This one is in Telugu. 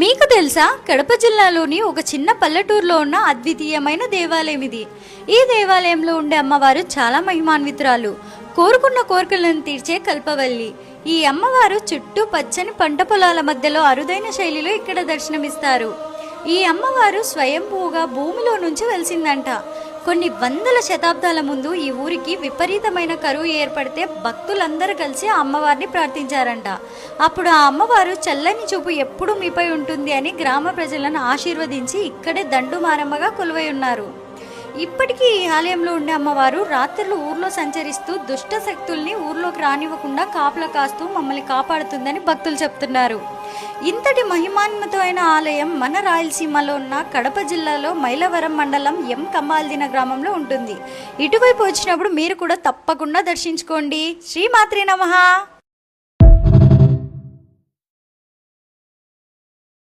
మీకు తెలుసా కడప జిల్లాలోని ఒక చిన్న పల్లెటూరులో ఉన్న అద్వితీయమైన దేవాలయం ఇది ఈ దేవాలయంలో ఉండే అమ్మవారు చాలా మహిమాన్వితురాలు. కోరుకున్న కోరికలను తీర్చే కల్పవల్లి. ఈ అమ్మవారు చుట్టూ పచ్చని పంట పొలాల మధ్యలో అరుదైన శైలిలో ఇక్కడ దర్శనమిస్తారు. ఈ అమ్మవారు స్వయంభూగా భూమిలో నుంచి వెలిసిందంట. కొన్ని వందల శతాబ్దాల ముందు ఈ ఊరికి విపరీతమైన కరువు ఏర్పడితే భక్తులందరూ కలిసి అమ్మవారిని ప్రార్థించారంట. అప్పుడు ఆ అమ్మవారు చల్లని చూపు ఎప్పుడు మీపై ఉంటుంది అని గ్రామ ప్రజలను ఆశీర్వదించి ఇక్కడే దండుమారమ్మగా కొలువై ఉన్నారు. ఇప్పటికీ ఈ ఆలయంలో ఉండే అమ్మవారు రాత్రులు ఊర్లో సంచరిస్తూ దుష్ట శక్తుల్ని ఊర్లోకి రానివ్వకుండా కాపలా కాస్తూ మమ్మల్ని కాపాడుతుందని భక్తులు చెప్తున్నారు. ఇంతటి మహిమాన్వితమైన ఆలయం మన రాయలసీమలో ఉన్న కడప జిల్లాలో మైలవరం మండలం ఎం. కమ్మాల్దిన గ్రామంలో ఉంటుంది. ఇటువైపు వచ్చినప్పుడు మీరు కూడా తప్పకుండా దర్శించుకోండి. శ్రీమాత్రి నమః.